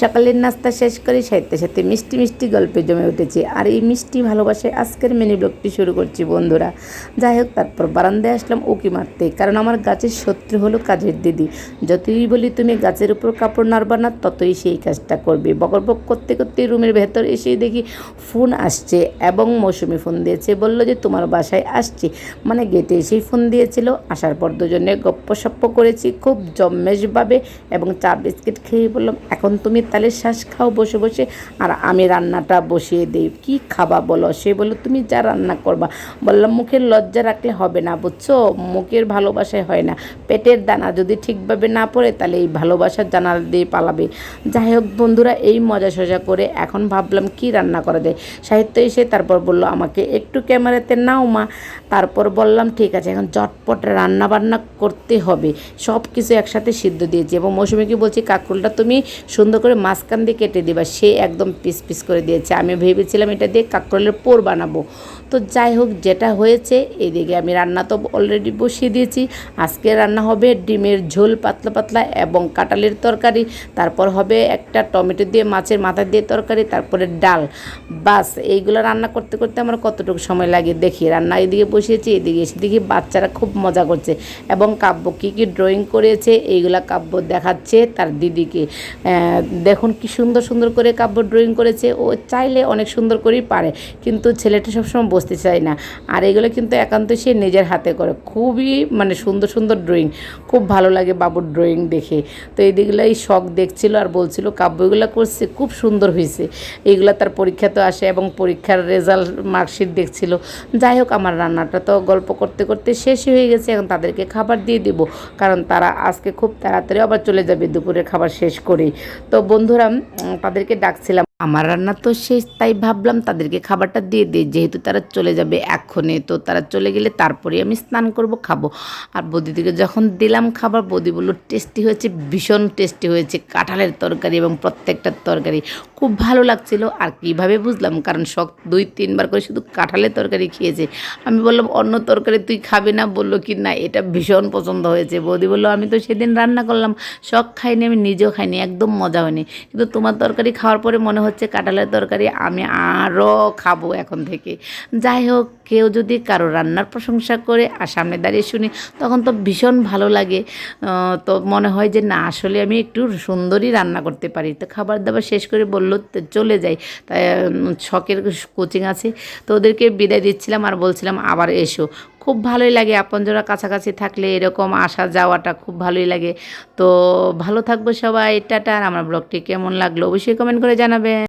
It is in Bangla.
সকালের নাস্তা শেষ করে সাথে সাথে মিষ্টি মিষ্টি গল্পে জমে উঠেছে। আর এই মিষ্টি ভালোবাসায় আজকের মিনি ব্লগটি শুরু করছি বন্ধুরা। যাই হোক, তারপর বারান্দায় আসলাম উকি মারতে। কারণ আমার গাছের শত্রু হলো কাজের দিদি। যতই বলি তুমি গাছের উপর কাপড় নাড়বা না, ততই সেই কাজটা করবে। বকরবক করতে করতে রুমের ভেতর এসে দেখি ফোন আসছে এবং মৌসুমি ফোন দিয়েছে। বলল যে, তোমার বাসায় আসছি। মানে গেটে এসেই ফোন দিয়েছিল। আসার পর দুজনে গপ্প সপ্প করেছি, খুব জম্মেশভাবে এবং চা বিস্কিট খেয়ে বললাম, এখন তুমি তাহলে শ্বাস খাও বসে বসে। আর আমি রান্নাটা বসিয়ে দিই। কি খাবা বলো? সে বলল, তুমি যা রান্না করবা। বললাম, মুখের লজ্জা রাখলে হবে না, বুঝছ? মুখের ভালোবাসায় হয় না। পেটের দানা যদি ঠিকভাবে না পড়ে, তাহলে এই ভালোবাসার জানালা দিয়ে পালাবে। যাই হোক বন্ধুরা, এই মজা সজা করে এখন ভাবলাম কি রান্না করা যায়। সাহিত্য এসে তারপর বলল, আমাকে একটু ক্যামেরাতে নাও মা। তারপর বললাম, ঠিক আছে, এখন চটপট রান্না বান্না করতে হবে। সব কিছু একসাথে সিদ্ধ দিয়েছি এবং মৌসুমিকে বলছি, কাঁকরোলটা তুমি সুন্দর করে মাঝখান দিয়ে কেটে দিবা, সে একদম পিস পিস করে দিয়েছে। আমি ভেবেছিলাম এটা দিয়ে কাঁকরোলের পোর বানাবো। তো যাই হোক, যেটা হয়েছে, এদিকে আমি রান্না তো অলরেডি বসিয়ে দিয়েছি। আজকে রান্না হবে ডিমের ঝোল পাতলা পাতলা এবং কাঁঠালের তরকারি। তারপর হবে একটা টমেটো দিয়ে মাছের মাথা দিয়ে তরকারি, তারপরে ডাল। বাস, এইগুলো রান্না করতে করতে আমার কতটুকু সময় লাগে? দেখি, রান্না এদিকে বসিয়েছি, এদিকে এসে দেখি বাচ্চারা খুব মজা করছে এবং কাব্য কী কী ড্রয়িং করেছে, এইগুলা কাব্য দেখাচ্ছে তার দিদিকে। দেখুন কি সুন্দর সুন্দর করে কাব্য ড্রয়িং করেছে। ও চাইলে অনেক সুন্দর করেই পারে, কিন্তু ছেলেটা সবসময় বসতে চায় না। আর এগুলো কিন্তু একান্ত সে নিজের হাতে করে। খুবই মানে সুন্দর সুন্দর ড্রয়িং খুব ভালো লাগে বাবুর ড্রয়িং দেখে। তো এইদিকগুলাই শখ দেখছিল আর বলছিল, কাব্যগুলো করছে, খুব সুন্দর হয়েছে এইগুলো তার পরীক্ষা তো আসে এবং পরীক্ষার রেজাল্ট মার্কশিট দেখছিল। যাই হোক, আমার রান্নাটা তো গল্প করতে করতে শেষই হয়ে গেছে। এখন তাদেরকে খাবার দিয়ে দিব, কারণ তারা আজকে খুব তাড়াতাড়ি আবার চলে যাবে দুপুরের খাবার শেষ করেই। তো বন্ধুরা তাদেরকে ডাকছিলাম। আমার রান্না তো শেষ, তাই ভাবলাম তাদেরকে খাবারটা দিয়ে দিই। যেহেতু তারা চলে যাবে এক্ষণে, তো তারা চলে গেলে তারপরে আমি স্নান করব, খাব। আর বৌদিদিকে যখন দিলাম খাবার, বৌদি বলল, টেস্টি হয়েছে, ভীষণ টেস্টি হয়েছে, কাঁঠালের তরকারি এবং প্রত্যেকটা তরকারি। খুব ভালো লাগছিল। আর কীভাবে বুঝলাম, কারণ শখ দুই, তিনবার করে শুধু কাঁঠালের তরকারি খেয়েছে। আমি বললাম, অন্য তরকারি তুই খাবি না? বলল, কি না, এটা ভীষণ পছন্দ হয়েছে। বৌদি বলল, আমি তো সেদিন রান্না করলাম, শখ খাইনি, আমি নিজেও খাইনি, একদম মজা হয়নি। কিন্তু তোমার তরকারি খাওয়ার পরে মনে হচ্ছে কাঁঠালের তরকারি, আমি আরও খাব এখন থেকে। যাই হোক, কেউ যদি কারও রান্নার প্রশংসা করে আর সামনে দাঁড়িয়ে শুনি, তখন তো ভীষণ ভালো লাগে। তো মনে হয় যে না, আসলে আমি একটু সুন্দরই রান্না করতে পারি। তো খাবার দাবার শেষ করে বলল, "তো, চলে যাই। তাই শখের কোচিং আছে। তো ওদেরকে বিদায় দিচ্ছিলাম আর বলছিলাম, আবার এসো। খুব ভালোই লাগে। আপনজনরা কাছাকাছি থাকলে এরকম আসা যাওয়াটা খুব ভালোই লাগে। তো ভালো থাকব সবাই। টাটা। আর আমার ব্লগটি কেমন লাগল অবশ্যই কমেন্ট করে জানাবে